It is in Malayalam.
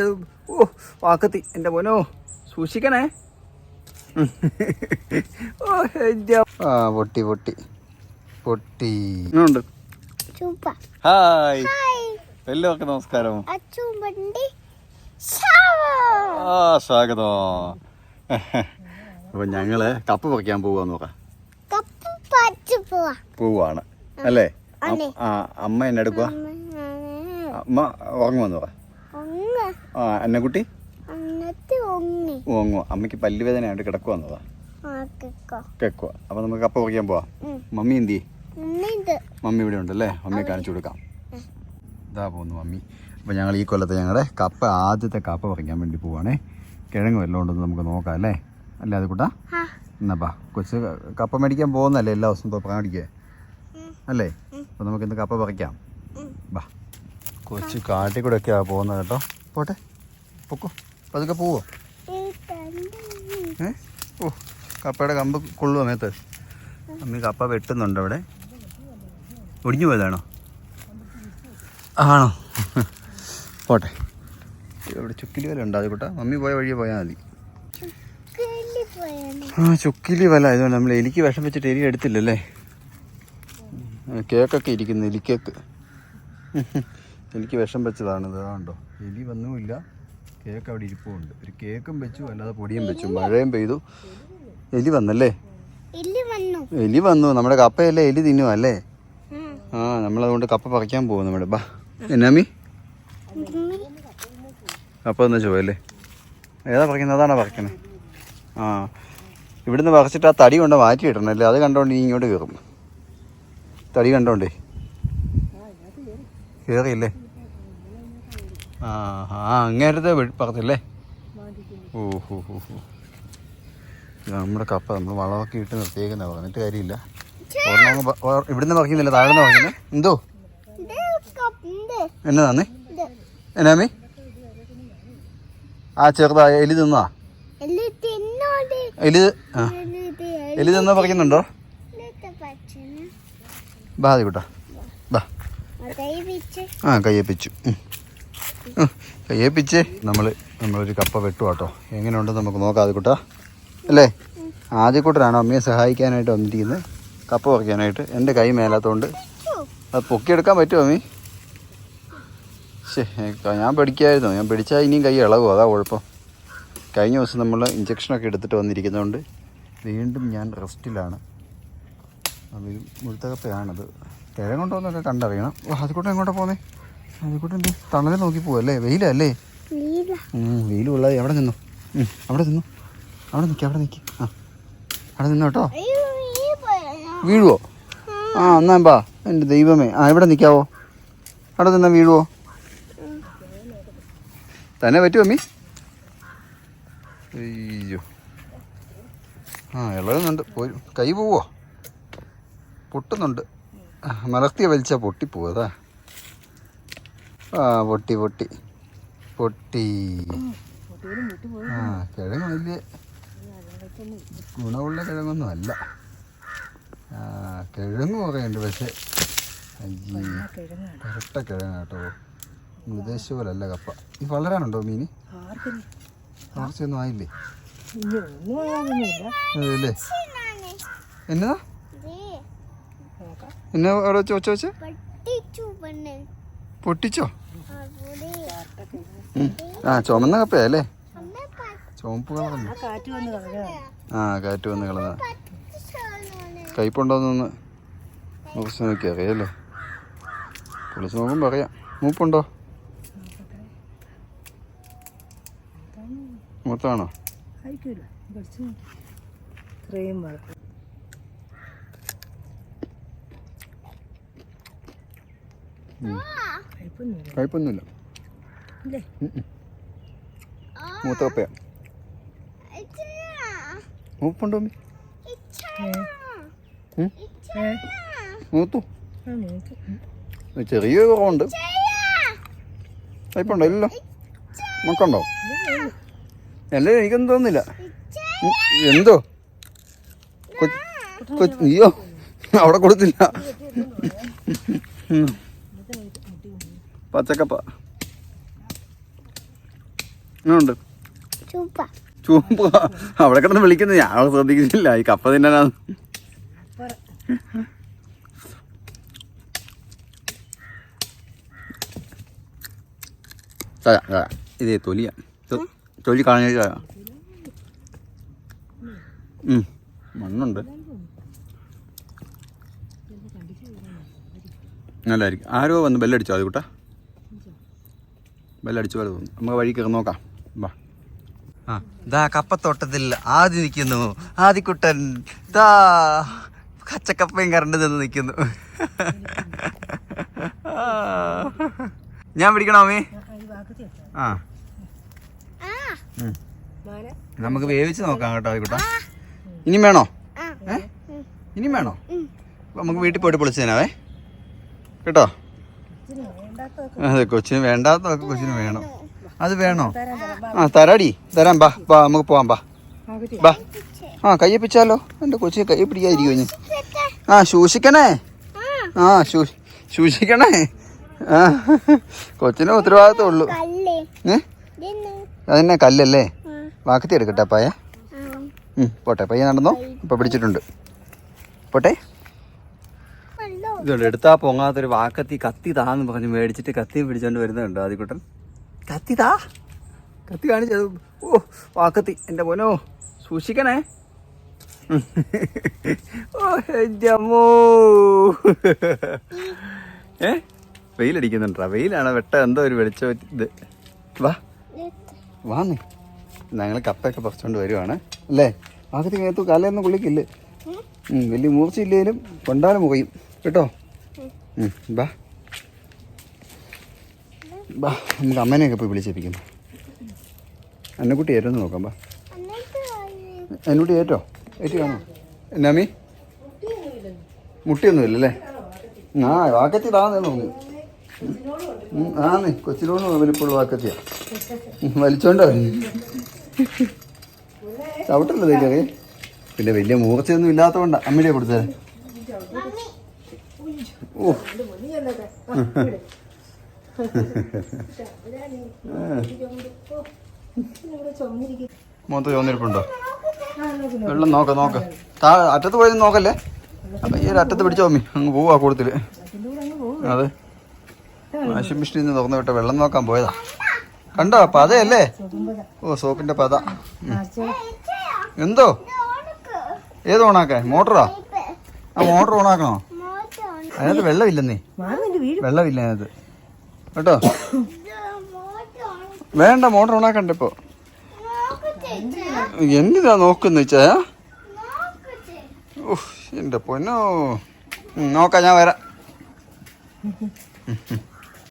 ഓ വാക്കത്തി. എന്റെ പോനോ സൂക്ഷിക്കണേ. ഓ ആ പൊട്ടി പൊട്ടി. പൊട്ടി. ഉണ്ട് ഹായ്. ഹായ്. എല്ലാവർക്കും നമസ്കാരം. ആ സ്വാഗതം. അപ്പൊ ഞങ്ങൾ കപ്പ് പറിക്കാൻ പോവാന്ന് നോക്കാം. കപ്പ് പച്ചു പോവാ. പോവാണ്. അല്ലേ? ആ അമ്മ എന്നെ എടുക്കുക അമ്മ ഉറങ്ങുമെന്ന് പറ. ഒന്ന് ആ അന്നക്കുട്ടി? ഉറങ്ങുക അമ്മയ്ക്ക് പല്ലുവേദനയായിട്ട് കിടക്കുവന്നതാ ആക്കിക്കോ കേക്കോ അപ്പൊ നമുക്ക് കപ്പ പറിക്കാൻ പോവാം. മമ്മി എന്തി മമ്മി ഇവിടെ ഉണ്ടല്ലേ മമ്മിയെ കാണിച്ചു കൊടുക്കാം. ഇതാ പോകുന്നു മമ്മി. അപ്പോൾ ഞങ്ങൾ ഈ കൊല്ലത്തെ ഞങ്ങളുടെ കപ്പ ആദ്യത്തെ കപ്പ പറിക്കാൻ വേണ്ടി പോവാണേ. കിഴങ്ങ് വല്ലതും ഉണ്ടെന്ന് നമുക്ക് നോക്കാം അല്ലേ? അല്ലേ അത് കൂട്ടാ? എന്നാപ്പാ കൊച്ച് കപ്പ മേടിക്കാൻ പോകുന്നല്ലേ എല്ലാ ദിവസവും ഇപ്പോൾ മേടിക്കുക അല്ലേ? അപ്പോൾ നമുക്ക് ഇന്ന് കപ്പ പറിക്കാം. ബാ. കൊച്ച് കാട്ടിൽ കൂടെ ഒക്കെയാ പോകുന്നത് കേട്ടോ. പോട്ടെ. പൊക്കോ. പതുക്കെ പോവോ. ഏ? ഓ കപ്പയുടെ കമ്പ് കൊള്ളുവോ മേത്ത്? അമ്മി കപ്പ വെട്ടുന്നുണ്ട് അവിടെ. ഒടിഞ്ഞു പോയതാണോ? ആണോ? പോട്ടെ. ഇവിടെ ചുക്കിലി വല ഉണ്ട്? അതുകൂട്ടാ മമ്മി പോയ വഴിയെ പോയാൽ മതി. ആ ചുക്കിലി വല. ആയതുകൊണ്ട് നമ്മൾ എലിക്ക് വിഷം വെച്ചിട്ട് എലി എടുത്തില്ലല്ലേ? കേക്കൊക്കെ ഇരിക്കുന്നു എലിക്കേക്ക്. എനിക്ക് വിഷം വെച്ചതാണ് ഇതാണ്ടോ എലി വന്നുമില്ല. കേക്ക് അവിടെ ഇരിപ്പുണ്ട്. ഒരു കേക്കും വെച്ചു അല്ലാതെ പൊടിയും വെച്ചു. മഴയും പെയ്തു. എലി വന്നല്ലേ? എലി വന്നു. നമ്മുടെ കപ്പയല്ലേ? എലി തിന്നു അല്ലേ. ആ നമ്മളതുകൊണ്ട് കപ്പ പറിക്കാൻ പോകും നമ്മുടെ ബാ. എന്നാമി കപ്പ എന്ന് ചോയല്ലേ ഏതാ പറിക്കുന്നത് അതാണോ പറിക്കണേ ആ. ഇവിടുന്ന് പറിച്ചിട്ട് ആ തടി കൊണ്ട് മാറ്റി ഇടണല്ലേ? അത് കണ്ടോണ്ട് നീ ഇങ്ങോട്ട് കയറും തടി കണ്ടോണ്ടേ? കയറിയില്ലേ ആ ആ അങ്ങേരത്തെ പറത്തില്ലേ ഓഹോ ഹോ ഹോ ഹോ. നമ്മുടെ കപ്പ നമ്മൾ വളമൊക്കെ ഇട്ട് നിർത്തിയേക്കുന്ന പറഞ്ഞിട്ട് കാര്യമില്ല. ഇവിടുന്ന് പറിക്കുന്നില്ല താഴെ നിന്ന് എന്തോ? എന്നതാന്നേ എന്നാമി ആ ചെറുതാ എലി തിന്നാ? എലി ആ. എലി തിന്നാ. പറയുന്നുണ്ടോ ബാ ബാ. ആ കയ്യേപ്പിച്ചു കയ്യേപ്പിച്ച് നമ്മൾ നമ്മളൊരു കപ്പ വെട്ടു കേട്ടോ എങ്ങനെയുണ്ടെന്ന് നമുക്ക് നോക്കാം ആദ്യക്കൂട്ട കൂട്ടാ അല്ലേ? ആദ്യക്കൂട്ടനാണ് അമ്മയെ സഹായിക്കാനായിട്ട് വന്നിരിക്കുന്നത് കപ്പ പറിക്കാനായിട്ട്. എന്റെ കൈ മേലാത്തതുകൊണ്ട് അത് പൊക്കിയെടുക്കാൻ പറ്റുമോ അമ്മീ? ശേ ഞാൻ പഠിക്കായിരുന്നു ഞാൻ പിടിച്ചാൽ ഇനിയും കൈ ഇളകും. അതാ കുഴപ്പം. കഴിഞ്ഞ ദിവസം നമ്മൾ ഇഞ്ചക്ഷനൊക്കെ എടുത്തിട്ട് വന്നിരിക്കുന്നതുകൊണ്ട് വീണ്ടും ഞാൻ റെസ്റ്റിലാണ്. അത് മുഴുത്ത കപ്പയാണത്. കിഴങ്ങുണ്ടോന്നൊക്കെ കണ്ടറിയണം. അതിക്കൂട്ടം എങ്ങോട്ടാ പോന്നേ? തണൽ നോക്കി പോവല്ലേ വെയിലല്ലേ വെയിൽ കൊള്ളാതെ എവിടെ നിന്നു. അവിടെ നിന്നു. അവിടെ നിൽക്കി അവിടെ നിൽക്കി ആ. അവിടെ നിന്നു കേട്ടോ. വീഴുവോ? ആ എന്നാ ബാ എന്റെ ദൈവമേ. ആ ഇവിടെ നിൽക്കാവോ അവിടെ നിന്നാ വീഴുവോ? തന്നെ പറ്റുമോ അമ്മി? അയ്യോ. ആ ഇളകുന്നുണ്ട്. പോയി കൈ പോവോ പൊട്ടുന്നുണ്ട്. മലർത്തിയ വലിച്ചാൽ പൊട്ടിപ്പോവും അതാ. ആ പൊട്ടി പൊട്ടി. പൊട്ടി. ആ കിഴങ്ങ് വലിയ ഗുണമുള്ള കിഴങ്ങൊന്നും അല്ല ആ കിഴങ്ങ് കുറേയുണ്ട് പക്ഷേ അയ്യേ കറക്റ്റ കിഴങ്ങ് കേട്ടോ. ഉദ്ദേശിച്ച പോലെ അല്ല കപ്പ. ഈ വളരാനുണ്ടോ മീൻ? വളർച്ചയൊന്നും ആയില്ലേ? അല്ലേ എന്നാ? എന്നാ അവിടെ വെച്ച് വെച്ച് വെച്ച്? പട്ടിച്ചു? ആ ചുമന്ന കപ്പയല്ലേ ചുമപ്പ് കളഞ്ഞ ആ കാറ്റ് വന്ന് കളഞ്ഞ കയ്പുണ്ടോന്നൊന്ന് മുറിച്ച് നോക്കി അറിയാലോ. പൊളിച്ച് നോക്കുമ്പോൾ അറിയാം. മൂപ്പുണ്ടോ? മൂത്താണോ? വളർത്തും കഴിപ്പൊന്നുമില്ല മൂത്തപ്പയാ മൂപ്പുണ്ടോ മൂത്തു? ചെറിയ കുറവുണ്ട്. കഴിപ്പുണ്ടോ ഇല്ലല്ലോ നമുക്കുണ്ടോ അല്ലേ എനിക്കൊന്നും തോന്നുന്നില്ല. എന്തോ? അയ്യോ അവിടെ കൊടുത്തില്ല. പച്ചക്കപ്പ. ഉണ്ട് ചൂമ്പ് അവിടെ കിടന്ന് വിളിക്കുന്നത് ഞാൻ അവിടെ ശ്രദ്ധിക്കുന്നില്ല. ഈ കപ്പ തിന്നാനാണ്. ഇതേ തൊലിയ. തൊലി കളഞ്ഞ ഉം, മണ്ണുണ്ട്. നല്ലതായിരിക്കും ആരോ വന്ന് ബെല്ലടിച്ചോ അത് കൂട്ടാ ബെല്ലടിച്ച പോലെ തോന്നുന്നു. നമുക്ക് വഴി കയറി നോക്കാം. വാ. ആ ദാ കപ്പത്തോട്ടത്തിൽ ആദ്യം നിൽക്കുന്നു. ആദിക്കുട്ടൻ ദാ കച്ചക്കപ്പയും കറണ്ട് നിന്ന് നിൽക്കുന്നു. ഞാൻ പിടിക്കണോ അമ്മേ? ആ. നമുക്ക് വേവിച്ച് നോക്കാം കേട്ടോ ആദിക്കുട്ട. ഇനിയും വേണോ? ഇനിയും വേണോ? നമുക്ക് വീട്ടിൽ പോയിട്ട് പൊളിച്ചു തരാവേ. കേട്ടോ? അതെ കൊച്ചിന് വേണ്ടാത്തതൊക്കെ കൊച്ചിന് വേണം. അത് വേണോ? ആ തരാടി തരാം ബാ ബാ നമുക്ക് പോവാം ബാ. ബാ. ആ കയ്യെ പിടിച്ചാലോ? എന്റെ കൊച്ചിനെ കൈ പിടിക്കാതിരിക്കും ആ സൂക്ഷിക്കണേ ആ. സൂക്ഷിക്കണേ ആ കൊച്ചിന് ഉത്തരവാദിത്തം ഉള്ളൂ ഏ? അതന്നെ കല്ലല്ലേ? വാക്കത്തി എടുക്കട്ടെ അപ്പായ. ആ. പോട്ടെ പയ്യ നടന്നോ? ഇപ്പം പിടിച്ചിട്ടുണ്ട്. പോട്ടെ. ഇതുണ്ട്. എടുത്താ പൊങ്ങാത്തൊരു വാക്കത്തി കത്തി താന്ന് പറഞ്ഞ് മേടിച്ചിട്ട് കത്തി പിടിച്ചോണ്ട് വരുന്നുണ്ട് ആദ്യക്കുട്ടൻ കത്തി താ. കത്തി കാണിച്ചത് ഓ വാക്കത്തി. എന്റെ പോനോ സൂക്ഷിക്കണേ. ഓ വെയിലടിക്കുന്നുണ്ടാ? വെയിലാണ്? വെട്ട എന്തോ ഒരു വെളിച്ചം ഇത്. വാ. വാന്നേ ഞങ്ങൾ കപ്പയൊക്കെ പറിച്ചുകൊണ്ട് വരുവാണ്. അല്ലേ? വാക്കത്തി കേത്തു കലയൊന്നും കുളിക്കില്ലേ? വലിയ മൂർച്ചയില്ലേലും കൊണ്ടാലും മുകയും കേട്ടോ? ബാ. ബാ നമുക്ക് അമ്മേനെയൊക്കെ പോയി വിളിച്ചേപ്പിക്കുന്നു അന്നക്കുട്ടി ഏറ്റവും നോക്കാം ബാ. അന്നുകുട്ടി ഏറ്റോ? ഏറ്റു കാണോ എന്നാമി? മുട്ടിയൊന്നുമില്ലല്ലേ? ആ വാക്കത്തി താന്നേ തോന്നി ആന്നേ കൊച്ചിനോട് വലിപ്പുള്ള വാക്കത്തിയാ. വലിച്ചോണ്ടോ ചവിട്ടല്ലോ തേക്കറി പിന്നെ വലിയ മൂർച്ചയൊന്നും ഇല്ലാത്തതുകൊണ്ടാണ് അമ്മയുടെ കൊടുത്തേ മുഖത്ത് ചോന്നിരിപ്പുണ്ടോ വെള്ളം നോക്ക നോക്ക. അറ്റത്ത് പോയി നോക്കല്ലേ? അപ്പൊ ഈ ഒരു അറ്റത്ത് പിടിച്ചോ മമ്മി അങ്ങ് പോവാ കൂടുതൽ അതിന്റെ കൂടെ പോകും അതെ. വാഷിംഗ് മെഷീനിൽ നിന്ന് തുറന്നു വിട്ട വെള്ളം നോക്കാൻ പോയതാ. കണ്ടോ? പതയല്ലേ? ഓ സോപ്പിന്റെ പത. എന്തോ? ഓണക്ക് ഏത് ഓണാക്കാൻ? മോട്ടറാ? ആ മോട്ടർ ഓണാക്കണോ? അതിനകത്ത് വെള്ളമില്ലെന്നേ. വെള്ളമില്ല അതിനകത്ത്. കേട്ടോ? വേണ്ട മോട്ടർ ഓണാക്കണ്ട ഇപ്പോ. എന്തിനാ നോക്കുന്ന വെച്ചാ എന്റെ പൊന്നോ. നോക്കാം ഞാൻ വരാം.